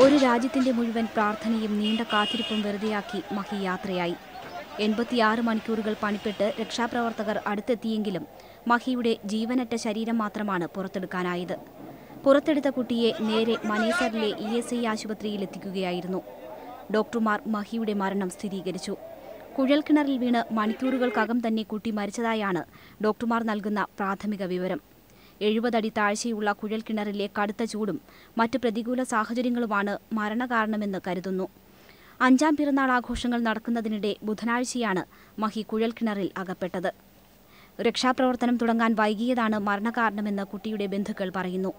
ഒരു രാജ്യത്തിന്റെ മുഴുവൻ പ്രാർത്ഥനയും നീണ്ട കാത്തിരിപ്പും വെറുതെയാക്കി മഹി യാത്രയായി. എൺപത്തിയാറ് മണിക്കൂറുകൾ പണിപ്പെട്ട് രക്ഷാപ്രവർത്തകർ അടുത്തെത്തിയെങ്കിലും മഹിയുടെ ജീവനറ്റ ശരീരം മാത്രമാണ് പുറത്തെടുക്കാനായത്. പുറത്തെടുത്ത കുട്ടിയെ നേരെ മനേസറിലെ ഇ എസ് ഐ ആശുപത്രിയിൽ എത്തിക്കുകയായിരുന്നു. ഡോക്ടർമാർ മഹിയുടെ മരണം സ്ഥിരീകരിച്ചു. കുഴൽക്കിണറിൽ വീണ് മണിക്കൂറുകൾക്കകം തന്നെ കുട്ടി മരിച്ചതായാണ് ഡോക്ടർമാർ നൽകുന്ന പ്രാഥമിക വിവരം. എഴുപതടി താഴ്ചയുള്ള കുഴൽക്കിണറിലെ കടുത്ത ചൂടും മറ്റ് പ്രതികൂല സാഹചര്യങ്ങളുമാണ് മരണകാരണമെന്ന് കരുതുന്നു. അഞ്ചാം പിറന്നാൾ ആഘോഷങ്ങൾ നടക്കുന്നതിനിടെ ബുധനാഴ്ചയാണ് മഹി കുഴൽക്കിണറിൽ അകപ്പെട്ടത്. രക്ഷാപ്രവർത്തനം തുടങ്ങാൻ വൈകിയതാണ് മരണകാരണമെന്ന് കുട്ടിയുടെ ബന്ധുക്കൾ പറയുന്നു.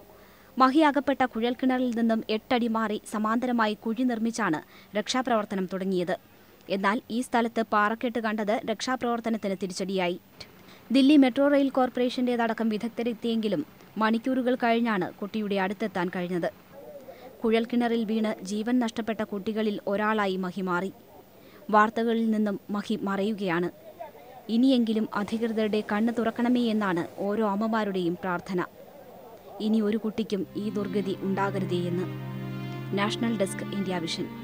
മഹി അകപ്പെട്ട കുഴൽക്കിണറിൽ നിന്നും എട്ടടി മാറി സമാന്തരമായി കുഴി നിർമ്മിച്ചാണ് രക്ഷാപ്രവർത്തനം തുടങ്ങിയത്. എന്നാൽ ഈ സ്ഥലത്ത് പാറക്കെട്ട് കണ്ടത് രക്ഷാപ്രവർത്തനത്തിന് തിരിച്ചടിയായി. ദില്ലി മെട്രോ റെയിൽ കോർപ്പറേഷന്റേതടക്കം വിദഗ്ധരെത്തിയെങ്കിലും മണിക്കൂറുകൾ കഴിഞ്ഞാണ് കുട്ടിയുടെ അടുത്തെത്താൻ കഴിഞ്ഞത്. കുഴൽക്കിണറിൽ വീണ് ജീവൻ നഷ്ടപ്പെട്ട കുട്ടികളിൽ ഒരാളായി മഹി മാറി. വാർത്തകളിൽ നിന്നും മഹി മറയുകയാണ്. ഇനിയെങ്കിലും അധികൃതരുടെ കണ്ണ് തുറക്കണമേ എന്നാണ് ഓരോ അമ്മമാരുടെയും പ്രാർത്ഥന. ഇനി ഒരു കുട്ടിക്കും ഈ ദുർഗതി ഉണ്ടാകരുതേ എന്ന് നാഷണൽ ഡെസ്ക് ഇന്ത്യ വിഷൻ.